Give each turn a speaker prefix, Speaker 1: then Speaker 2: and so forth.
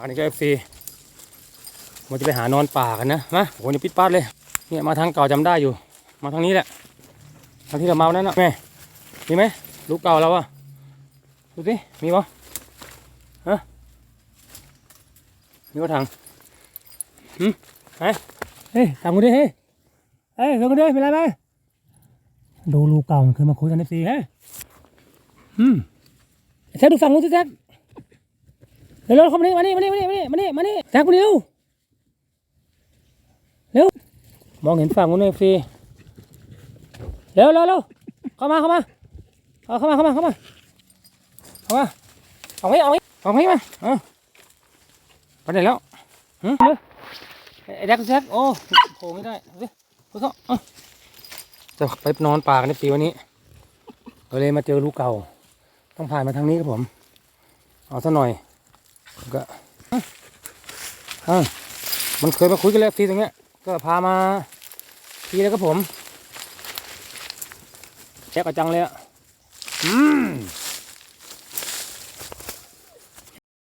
Speaker 1: อันนี้ก็เอฟซีมันจะไปหานอนป่ากันนะมาโอ้โหนี่ปิดปัดเลยเนี่ยมาทางเก่าจำได้อยู่ มาทางนี้แหละทางที่เราเมานั่นนะแม่มีไหมลูกเก่าเราอะดูสิมีปะฮะมีว่าทางหืมไหนเฮ้ยทำกูดิเฮ้ยเฮ้ยทำกูดิเป็นไรไหมดูลูกเก่ามันเคยมาคุยกันในซีเฮ้ยอืมแซกดูฝั่งนู้นสิแซก เร็วๆเข้ามานี่มานี่มานี่มานี่มานี่มานี่แซกมาเร็วเร็วมองเห็นฝั่งนู้นเลยฟรีเร็วเร็วเร็วเข้ามาเข้ามาเอาเข้ามาเข้ามาเข้ามาเข้ามาเอาไว้เอาไว้เอาไว้มาเอาไปไหนแล้วหึไอ้แดกแซกโอ้โผล่ไม่ได้เอาสิไปเขาเอาจะไปนอนป่ากันในปีวันนี้ก็เลยมาเจอลูกเก่า ต้องผ่านมาทางนี้ครับผม เอาซะหน่อย ก็อะอะมันเคยมาคุยกันแล้วทีตรงเนี้ย ก็พามาทีแล้วครับผมแจ๊กกระจังเลยอะอืม